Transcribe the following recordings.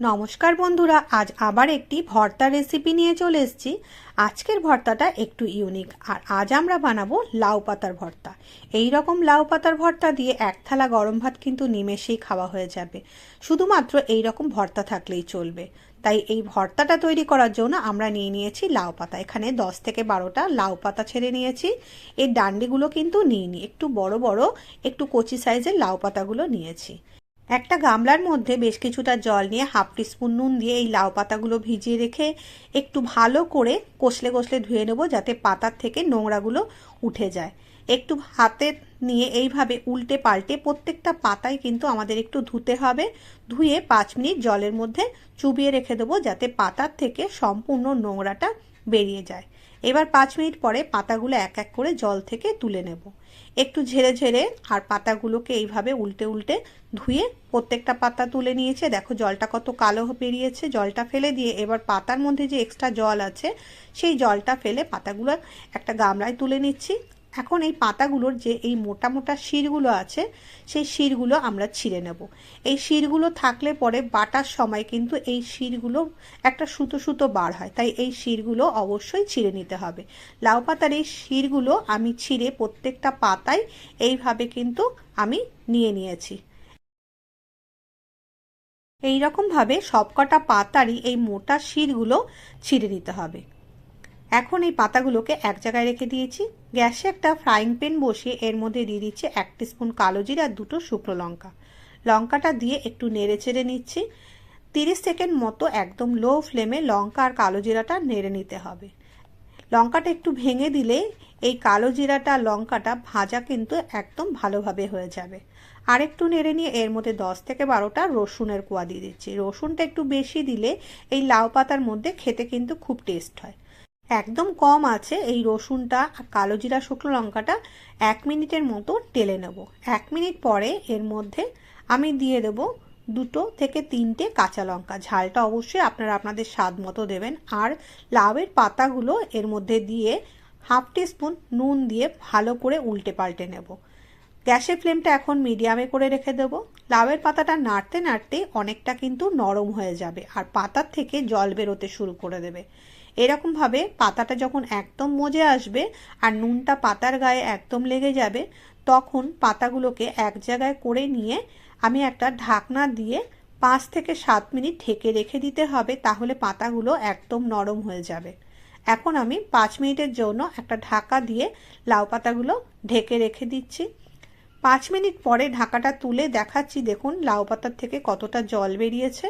নমস্কার বন্ধুরা, আজ আবার একটি ভর্তা রেসিপি নিয়ে চলে এসেছি। আজকের ভর্তাটা একটু ইউনিক আর আজ আমরা বানাবো লাউ পাতার ভর্তা। এই রকম লাউ পাতার ভর্তা দিয়ে এক থালা গরম ভাত কিন্তু নিমেষেই খাওয়া হয়ে যাবে। শুধুমাত্র এই রকম ভর্তা থাকলেই চলবে। তাই এই ভর্তাটা তৈরি করার জন্য আমরা নিয়ে নিয়েছি লাউ পাতা। এখানে দশ থেকে বারোটা লাউ পাতা ছেড়ে নিয়েছি। এই ডান্ডিগুলো কিন্তু নিইনি, একটু বড় বড়, একটু কচি সাইজের লাউ পাতাগুলো নিয়েছি। একটা গামলার মধ্যে বেশ কিছুটা জল নিয়ে হাফ টিস্পুন নুন দিয়ে এই লাউ পাতাগুলো ভিজিয়ে রেখে একটু ভালো করে কষলে কষলে ধুয়ে নেব যাতে পাতার থেকে নোংরাগুলো উঠে যায়। একটু হাতে নিয়ে এইভাবে উল্টে পাল্টে প্রত্যেকটা পাতায় কিন্তু আমাদের একটু ধুতে হবে। ধুয়ে পাঁচ মিনিট জলের মধ্যে চুবিয়ে রেখে দেবো যাতে পাতার থেকে সম্পূর্ণ নোংরাটা বেরিয়ে যায়। এবার পাঁচ মিনিট পরে পাতাগুলো এক এক করে জল থেকে তুলে নেব। একটু ঝেড়ে ঝেড়ে আর পাতাগুলোকে এইভাবে উল্টে উল্টে ধুয়ে প্রত্যেকটা পাতা তুলে নিয়েছে। দেখো জলটা কত কালো বেরিয়েছে, জলটা ফেলে দিয়ে এবার পাতার মধ্যে যে এক্সট্রা জল আছে, সেই জলটা ফেলে পাতাগুলো একটা গামলায় তুলে নিচ্ছি। এখন এই পাতাগুলোর যে এই মোটা মোটা শিরগুলো আছে, সেই শিরগুলো আমরা ছিঁড়ে নেব। এই শিরগুলো থাকলে পরে বাটার সময় কিন্তু এই শিরগুলো একটা সুতো সুতো বার হয়, তাই এই শিরগুলো অবশ্যই ছিঁড়ে নিতে হবে। লাউ পাতার এই শিরগুলো আমি ছিঁড়ে প্রত্যেকটা পাতায় এইভাবে কিন্তু আমি নিয়ে নিয়েছি। এই রকমভাবে সবকটা পাতারই এই মোটা শিরগুলো ছিঁড়ে নিতে হবে। এখন এই পাতাগুলোকে এক জায়গায় রেখে দিয়েছি। গ্যাসে একটা ফ্রাইং প্যান বসিয়ে এর মধ্যে দিয়ে দিচ্ছি এক স্পুন কালো জিরা দুটো শুকনো লঙ্কা। লঙ্কাটা দিয়ে একটু নেড়ে চেড়ে নিচ্ছি। তিরিশ সেকেন্ড মতো একদম লো ফ্লেমে লঙ্কা আর কালো জিরাটা নেড়ে নিতে হবে। লঙ্কাটা একটু ভেঙে দিলে এই কালো জিরাটা, লঙ্কাটা ভাজা কিন্তু একদম ভালোভাবে হয়ে যাবে। আর একটু নেড়ে নিয়ে এর মধ্যে দশ থেকে বারোটা রসুনের কোয়া দিয়ে দিচ্ছি। রসুনটা একটু বেশি দিলে এই লাউ পাতার মধ্যে খেতে কিন্তু খুব টেস্ট হয়। একদম কম আছে। এই রসুনটা কালো জিরা শুকনো লঙ্কাটা এক মিনিটের মতো টেলে নেব। এক মিনিট পরে এর মধ্যে আমি দিয়ে দেব দুটো থেকে তিনটে কাঁচা লঙ্কা। ঝালটা অবশ্যই আপনারা আপনাদের স্বাদ মতো দেবেন। আর লাউয়ের পাতাগুলো এর মধ্যে দিয়ে হাফ স্পুন নুন দিয়ে ভালো করে উল্টে পাল্টে নেব। গ্যাসের ফ্লেমটা এখন মিডিয়ামে করে রেখে দেবো। লাউয়ের পাতাটা নাড়তে নাড়তে অনেকটা কিন্তু নরম হয়ে যাবে আর পাতার থেকে জল বেরোতে শুরু করে দেবে। এরকমভাবে পাতাটা যখন একদম মজে আসবে আর নুনটা পাতার গায়ে একদম লেগে যাবে, তখন পাতাগুলোকে এক জায়গায় করে নিয়ে আমি একটা ঢাকনা দিয়ে পাঁচ থেকে সাত মিনিট ঢেকে রেখে দিতে হবে তাহলে পাতাগুলো একদম নরম হয়ে যাবে। এখন আমি পাঁচ মিনিটের জন্য একটা ঢাকা দিয়ে লাউ পাতাগুলো ঢেকে রেখে দিচ্ছি। পাঁচ মিনিট পরে ঢাকাটা তুলে দেখাচ্ছি, দেখুন, লাউ পাতার থেকে কতটা জল বেরিয়েছে।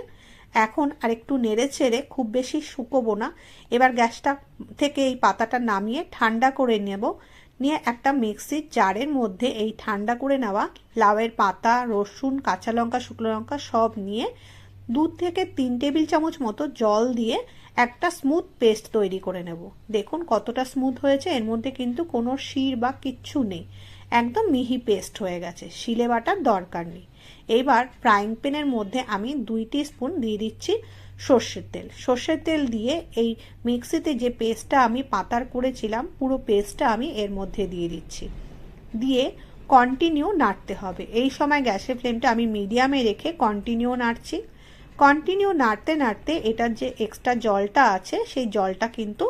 এখন আর একটু নেড়ে ছেড়ে খুব বেশি শুকোবো না। এবার গ্যাসটা থেকে এই পাতাটা নামিয়ে ঠান্ডা করে নেব। নিয়ে একটা মিক্সির জারের মধ্যে এই ঠান্ডা করে নেওয়া লাউয়ের পাতা, রসুন, কাঁচা লঙ্কা, শুকনো লঙ্কা সব নিয়ে দু থেকে তিন টেবিল চামচ মতো জল দিয়ে একটা স্মুথ পেস্ট তৈরি করে নেব। দেখুন কতটা স্মুথ হয়েছে, এর মধ্যে কিন্তু কোনো শির বা কিচ্ছু নেই। একদম মিহি পেস্ট হয়ে গেছে, শিলে বাটার দরকার নেই। এবার ফ্রাইং প্যানের মধ্যে আমি দুই স্পুন দিয়ে দিচ্ছি সর্ষের তেল। সর্ষের তেল দিয়ে এই মিক্সিতে যে পেস্টটা আমি পাতার করেছিলাম, পুরো পেস্টটা আমি এর মধ্যে দিয়ে দিচ্ছি। দিয়ে কন্টিনিউ নাড়তে হবে। এই সময় গ্যাসের ফ্লেমটা আমি মিডিয়ামে রেখে কন্টিনিউ নাড়ছি। কন্টিনিউ নাড়তে নাড়তে এটার যে এক্সট্রা জলটা আছে, সেই জলটা কিন্তু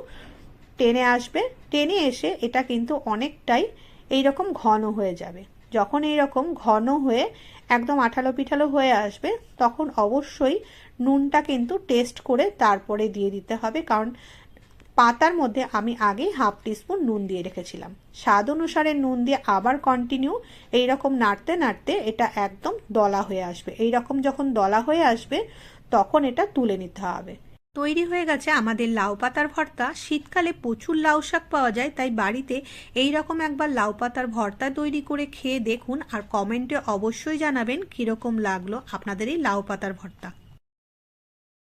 টেনে আসবে। টেনে এসে এটা কিন্তু অনেকটাই এইরকম ঘন হয়ে যাবে। যখন এইরকম ঘন হয়ে একদম আঠালো পিঠালো হয়ে আসবে, তখন অবশ্যই নুনটা কিন্তু টেস্ট করে তারপরে দিয়ে দিতে হবে। কারণ পাতার মধ্যে আমি আগেই হাফ টিস্পুন নুন দিয়ে রেখেছিলাম। স্বাদ অনুসারে নুন দিয়ে আবার কন্টিনিউ এইরকম নাড়তে নাড়তে এটা একদম দলা হয়ে আসবে। এই রকম যখন দলা হয়ে আসবে, তখন এটা তুলে নিতে হবে। তৈরি হয়ে গেছে আমাদের লাউ পাতার ভর্তা। শীতকালে প্রচুর লাউ শাক পাওয়া যায়, তাই বাড়িতে এই রকম একবার লাউ পাতার ভর্তা তৈরি করে খেয়ে দেখুন আর কমেন্টে অবশ্যই জানাবেন কীরকম লাগল আপনাদের এই লাউ পাতার ভর্তা।